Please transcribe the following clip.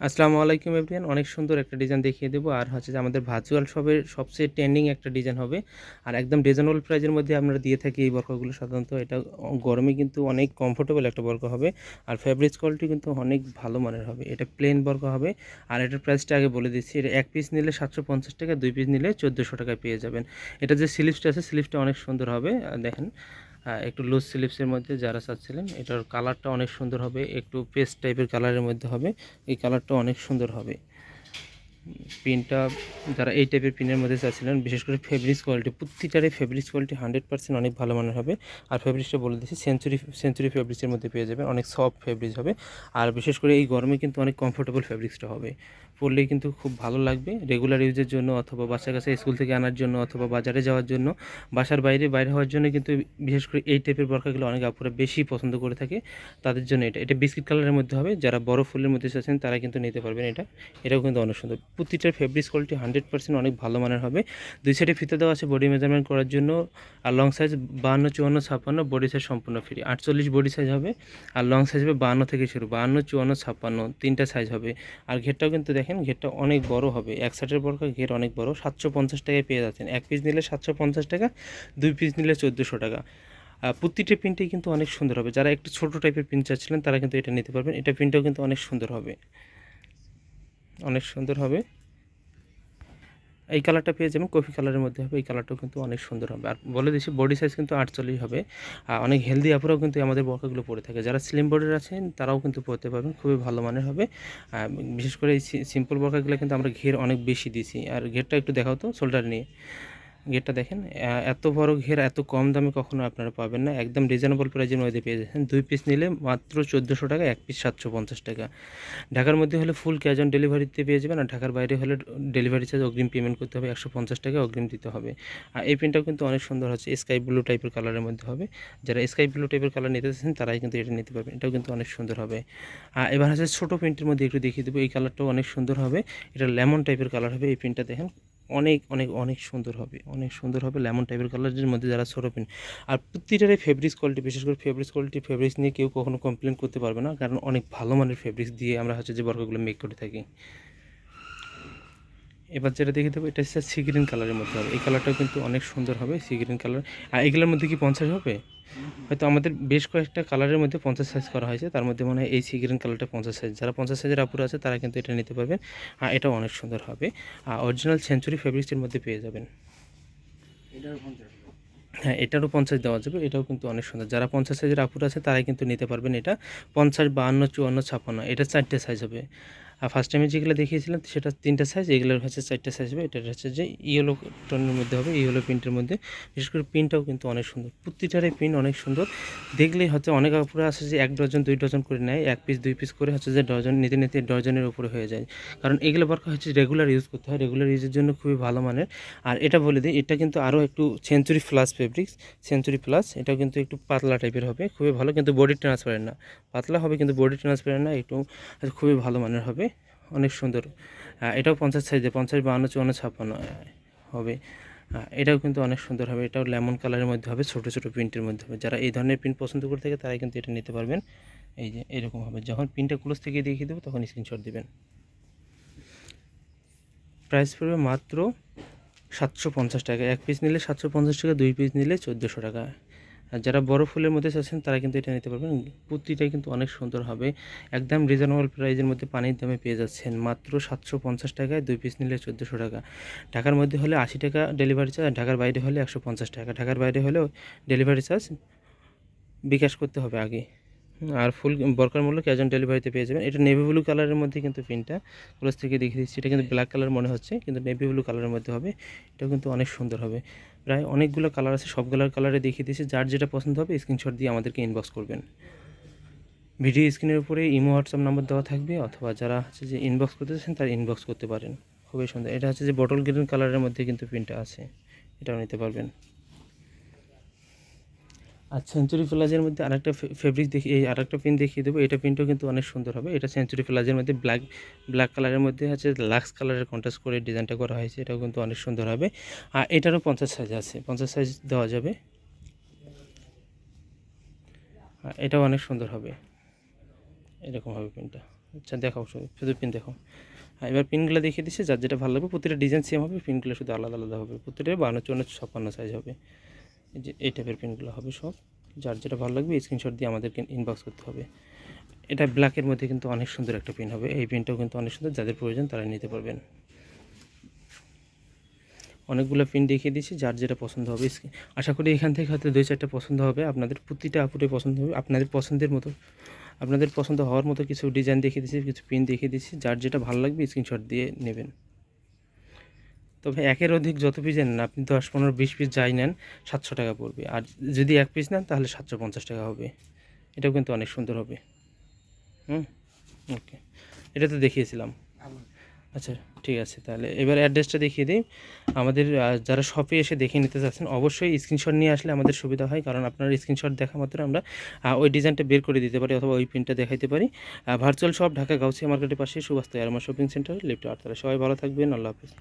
আসসালামু আলাইকুম এভরিয়ান অনেক সুন্দর একটা ডিজাইন দেখিয়ে দেবো। আর হচ্ছে যে আমাদের ভার্চুয়াল শপের সবচেয়ে ট্রেন্ডিং একটা ডিজাইন হবে। আর একদম রিজনেবল প্রাইজের মধ্যে আমরা দিয়ে থাকি এই বরকাগুলো সাধারণত। এটা গরমে কিন্তু অনেক কমফোর্টেবল একটা বরকা হবে। আর ফ্যাব্রিক্স কোয়ালিটি কিন্তু অনেক ভালো মানের হবে। এটা প্লেন বরকা হবে। আর এটার প্রাইসটা আগে বলে দিচ্ছি। এটা এক পিস নিলে সাতশো পঞ্চাশ টাকা, দুই পিস নিলে চোদ্দোশো টাকায় পেয়ে যাবেন। এটা যে স্লিপসটা আছে স্লিপসটা অনেক সুন্দর হবে। দেখেন একটু লুজ স্লিপসের মধ্যে যারা চাচ্ছিলেন, এটার কালারটা অনেক সুন্দর হবে, একটু পেস্ট টাইপের কালারের মধ্যে হবে, এই কালারটা অনেক সুন্দর হবে। পিনটা যারা এই টাইপের পিনের মধ্যে চাচ্ছিলেন বিশেষ করে ফেব্রিক্স কোয়ালিটি প্রতিটারে ফেব্রিক্স কোয়ালিটি হান্ড্রেড পার্সেন্ট অনেক ভালো মানের হবে। আর ফেব্রিক্সটা বলে দিচ্ছি সেঞ্চুরি সেঞ্চুরি ফেব্রিক্সের মধ্যে পেয়ে যাবেন, অনেক সফট ফেব্রিক্স হবে। আর বিশেষ করে এই গরমে কিন্তু অনেক কমফোর্টেবল ফেব্রিক্সটা হবে। পরলেই কিন্তু খুব ভালো লাগবে রেগুলার ইউজের জন্য অথবা বাচ্চা কাছে স্কুল থেকে আনার জন্য অথবা বাজারে যাওয়ার জন্য। বাসার বাইরে বাইরে হওয়ার জন্য কিন্তু বিশেষ করে এই টাইপের বরকাগুলো অনেক আপুরা বেশি পছন্দ করে থাকে। তাদের জন্য এটা এটা বিস্কিট কালারের মধ্যে হবে। যারা বড় ফুলের মধ্যে চাচ্ছেন তারা কিন্তু নিতে পারবেন এটা। এটাও কিন্তু অনেক সুন্দর। প্রতিটার ফেব্রিক্স কোয়ালিটি হান্ড্রেড পার্সেন্ট অনেক ভালো মানের হবে। দুই সাইডে ফিতে দেওয়া আছে বডি মেজারমেন্ট করার জন্য, আর লং সাইজ বাহান্ন, চুয়ান্ন, ছাপ্পান্ন বডি সাইজ সম্পূর্ণ ফ্রি আটচল্লিশ বডি সাইজ হবে, আর লং সাইজ হবে বাহান্ন থেকে শুরু। বাহান্ন, চুয়ান্ন, ছাপ্পান্ন, তিনটা সাইজ হবে। আর ঘেরটাও কিন্তু দেখেন, ঘেরটা অনেক বড় হবে। এক সাইডের বরকা ঘের অনেক বড়। সাতশো পঞ্চাশ টাকায় পেয়ে যাচ্ছেন। এক পিস নিলে সাতশো পঞ্চাশ টাকা, দুই পিস নিলে চোদ্দোশো টাকা। প্রতিটা প্রিন্টেই কিন্তু অনেক সুন্দর হবে। যারা একটু ছোটো টাইপের প্রিন্ট চাচ্ছিলেন, তারা কিন্তু এটা নিতে পারবেন। এটা প্রিন্টটাও কিন্তু অনেক সুন্দর হবে। অনেক সুন্দর হবে। এই কালারটা পেয়ে যাবেন, কফি কালারের মধ্যে হবে। এই কালারটাও কিন্তু অনেক সুন্দর হবে। আর বলে দিচ্ছি বডি সাইজ কিন্তু আটচল্লিশ হবে। আর অনেক হেলদি আপুরাও কিন্তু আমাদের বর্কাগুলো পরে থাকে। যারা স্লিম বডির আছেন, তারাও কিন্তু পরতে পারবেন। খুবই ভালো মানের হবে। বিশেষ করে এই সিম্পল বর্কাগুলো কিন্তু আমরা ঘের অনেক বেশি দিছি আর ঘেরটা একটু দেখাও তো শোল্ডার নিয়ে। ঘেরটা দেখেন এত বড় ঘের, এত কম দামে কখনো আপনারা পাবেন না। একদম রিজনেবল প্রাইজের মধ্যে পেয়ে যাচ্ছেন। দুই পিস নিলে মাত্র চোদ্দোশো টাকা, এক পিস সাতশো পঞ্চাশ টাকা। ঢাকার মধ্যে হলে ফুল ক্যাশ অন ডেলিভারিতে পেয়ে যাবেন, আর ঢাকার বাইরে হলে ডেলিভারি চার্জ অগ্রিম পেমেন্ট করতে হবে, একশো পঞ্চাশ টাকা অগ্রিম দিতে হবে। আর এই পেনটাও কিন্তু অনেক সুন্দর হচ্ছে স্কাই ব্লু টাইপের কালারের মধ্যে হবে। যারা স্কাই ব্লু টাইপের কালার নিতে চাচ্ছেন, তারাই কিন্তু এটা নিতে পারবেন। এটাও কিন্তু অনেক সুন্দর হবে। আর এবার হচ্ছে ছোটো প্রিন্টের মধ্যে একটু দেখিয়ে দেবো, এই কালারটাও অনেক সুন্দর হবে। এটা লেমন টাইপের কালার হবে, এই প্রিন্টটা দেখেন। অনেক অনেক অনেক সুন্দর হবে। অনেক সুন্দর হবে লেমন টাইপের কালারের মধ্যে যারা ছোটো আর প্রতিটারে ফেব্রিক্স কোয়ালিটি বিশেষ করে ফেব্রিক্স কোয়ালিটি ফেব্রিক্স নিয়ে কেউ কখনো কমপ্লেন করতে পারবে না, কারণ অনেক ভালো মানের ফেব্রিক্স দিয়ে আমরা হচ্ছে যে বর্গগুলো মেক করে থাকি। এবার যেটা দেখে দেবো এটা হচ্ছে সি গ্রিন কালারের মধ্যে হবে। এই কালারটাও কিন্তু অনেক সুন্দর হবে সি গ্রিন কালার আর এগুলোর মধ্যে কি পঞ্চাশ হবে? হয়তো আমাদের বেশ কয়েকটা কালারের মধ্যে পঞ্চাশ সাইজ করা হয়েছে তার মধ্যে মনে হয় এই সি গ্রিন কালারটা পঞ্চাশ সাইজ যারা পঞ্চাশ সাইজের আপুর আছে তারা কিন্তু এটা নিতে পারবেন। আর এটাও অনেক সুন্দর হবে। আর অরিজিনাল সেঞ্চুরি ফেব্রিক্সের মধ্যে পেয়ে যাবেন। হ্যাঁ এটারও পঞ্চাশ দেওয়া যাবে এটাও কিন্তু অনেক সুন্দর। যারা পঞ্চাশ সাইজের আপুর আছে তারাই কিন্তু নিতে পারবেন এটা। পঞ্চাশ বাহান্ন চুয়ান্ন ছাপান্ন এটা চারটে সাইজ হবে। আর ফার্স্ট টাইমে যেগুলো দেখিয়েছিলাম, সেটা তিনটা সাইজ এগুলোর হচ্ছে চারটে সাইজ হবে এটা হচ্ছে যে ইয়েলো টোনের মধ্যে হবে ইয়েলো প্রিন্টের মধ্যে। বিশেষ করে প্রিন্টটাও কিন্তু অনেক সুন্দর। প্রতিটারই প্রিন্ট অনেক সুন্দর। দেখলেই হচ্ছে অনেক আপুরা আছে যে এক ডজন দুই ডজন করে নেয়, এক পিস দুই পিস করে হচ্ছে যে ডজন নিতে নিতে ডজনের উপরে হয়ে যায়। কারণ এগুলো বরকা হচ্ছে রেগুলার ইউজ করতে হয় রেগুলার ইউজের জন্য খুবই ভালো মানের। আর এটা বলে দিই, এটা কিন্তু আরও একটু century plus fabrics century plus এটাও কিন্তু একটু পাতলা টাইপের হবে, খুবই ভালো। কিন্তু বডি ট্রান্সপারেন্ট না। পাতলা হবে কিন্তু বডি ট্রান্সপারেন্ট না, একটু খুবই ভালো মানের হবে। অনেক সুন্দর। এটাও পঞ্চাশ সাইজে পঞ্চাশ, বাহান্ন, চুয়ান্ন, ছাপ্পান্ন হবে। এটাও কিন্তু অনেক সুন্দর হবে। এটাও লেমন কালারের মধ্যে হবে, ছোটো ছোটো প্রিন্টের মধ্যে হবে। যারা এই ধরনের প্রিন্ট পছন্দ করে থাকে, তারাই কিন্তু এটা নিতে পারবেন। এই যে, এরকম হবে। যখন প্রিন্টটা ক্লোজ থেকে দেখিয়ে দেবো, তখন স্ক্রিনশট দেবেন। প্রাইস পড়বে মাত্র সাতশো পঞ্চাশ টাকা। এক পিস নিলে সাতশো পঞ্চাশ টাকা, দুই পিস নিলে চোদ্দোশো টাকা। আর যারা বড় ফুলের মধ্যে চাচ্ছেন, তারা কিন্তু এটা নিতে পারবেন। প্রতিটাই কিন্তু অনেক সুন্দর হবে। একদম রিজনেবল প্রাইজের মধ্যে পানির দামে পেয়ে যাচ্ছেন। মাত্র সাতশো পঞ্চাশ টাকায় দুই পিস নিলে চোদ্দোশো টাকা। ঢাকার মধ্যে হলে আশি টাকা ডেলিভারি চার্জ ঢাকার বাইরে হলে একশো পঞ্চাশ টাকা। ঢাকার বাইরে হলেও ডেলিভারি চার্জ বিকাশ করতে হবে আগে। আর ফুল বরকার মূল্য ক্যাশ ডেলিভারিতে পেয়ে যাবেন। এটা নেভি ব্লু কালারের মধ্যে কিন্তু প্রিন্টটা ক্লোজ থেকে দেখিয়ে দিচ্ছি। এটা কিন্তু ব্ল্যাক কালার মনে হচ্ছে, কিন্তু নেভি ব্লু কালারের মধ্যে হবে। এটা কিন্তু অনেক সুন্দর হবে। প্রায় অনেকগুলো কালার আছে, সবগুলোর কালারে দেখিয়ে দিয়েছে। যার যেটা পছন্দ হবে স্ক্রিনশট দিয়ে আমাদেরকে ইনবক্স করবেন। ভিডিও স্ক্রিনের উপরে ইমো হোয়াটসঅ্যাপ নাম্বার দেওয়া থাকবে, অথবা যারা হচ্ছে যে ইনবক্স করতে চান তারা ইনবক্স করতে পারেন। খুবই সুন্দর। এটা হচ্ছে যে বটল গ্রিন কালারের মধ্যে কিন্তু প্রিন্টটা আছে। এটাও নিতে পারবেন। আর সেঞ্চুরি প্লাজের মধ্যে আরেকটা ফেব্রিক দেখি, এই আরেকটা পিন দেখিয়ে দেবো। এটা পিনটাও কিন্তু অনেক সুন্দর হবে। এটা সেঞ্চুরি প্লাজের মধ্যে ব্ল্যাক ব্ল্যাক কালারের মধ্যে হচ্ছে লাক্স কালারের কন্ট্রাস্ট করে ডিজাইনটা করা হয়েছে। এটাও কিন্তু অনেক সুন্দর হবে। আর এটারও পঞ্চাশ সাইজ আছে। পঞ্চাশ সাইজ দেওয়া যাবে। আর এটাও অনেক সুন্দর হবে। এরকম হবে পিনটা আচ্ছা দেখাও শুধু পিন দেখাও হ্যাঁ এবার পিনগুলো দেখিয়ে দিচ্ছে। যার যেটা ভালো লাগবে, প্রতিটা ডিজাইন সেম হবে পিনগুলো শুধু আলাদা আলাদা হবে। প্রতিটা বান্ন চুয়ান্ন ছাপ্পান্ন সাইজ হবে। যে এই টাইপের পেনগুলো হবে সব। যার যেটা ভালো লাগবে স্ক্রিনশট দিয়ে আমাদেরকে ইনবক্স করতে হবে। এটা ব্ল্যাকের মধ্যে কিন্তু অনেক সুন্দর একটা পেন হবে। এই পেনটাও কিন্তু অনেক সুন্দর। যাদের প্রয়োজন তারা নিতে পারবেন। অনেকগুলো পিন দেখিয়ে দিচ্ছি যার যেটা পছন্দ হবে আশা করি এখান থেকে হয়তো দুই চারটা পছন্দ হবে। আপনাদের প্রতিটা আপুরে পছন্দ হবে। আপনাদের পছন্দের মতো, আপনাদের পছন্দ হওয়ার মতো কিছু ডিজাইন দেখিয়ে দিচ্ছি কিছু পিন দেখিয়ে দিচ্ছি যার যেটা ভালো লাগবে স্ক্রিনশট দিয়ে নেবেন। তবে একের অধিক যত পিস নেন, আপনি দশ, পনেরো, বিশ পিস যাই নেন, সাতশো টাকা পড়বে। আর যদি এক পিস নেন, তাহলে সাতশো পঞ্চাশ টাকা হবে। এটাও কিন্তু অনেক সুন্দর হবে। হুম? ওকে। এটা তো দেখিয়েছিলাম। আচ্ছা ঠিক আছে। তাহলে এবার অ্যাড্রেসটা দেখিয়ে দিই। আমাদের যারা শপে এসে দেখে নিতে চাচ্ছেন, অবশ্যই স্ক্রিনশট নিয়ে আসলে আমাদের সুবিধা হয়। কারণ আপনার স্ক্রিনশট দেখা মাত্র আমরা ওই ডিজাইনটা বের করে দিতে পারি অথবা ওই প্রিন্টটা দেখাইতে পারি। ভার্চুয়াল শপ ঢাকা গাউসিয়া মার্কেটের পাশে সুবাস্ত এয়ারমা শপিং সেন্টার লিফট আটতলা সবাই ভালো থাকবেন। আল্লাহ হাফিজ।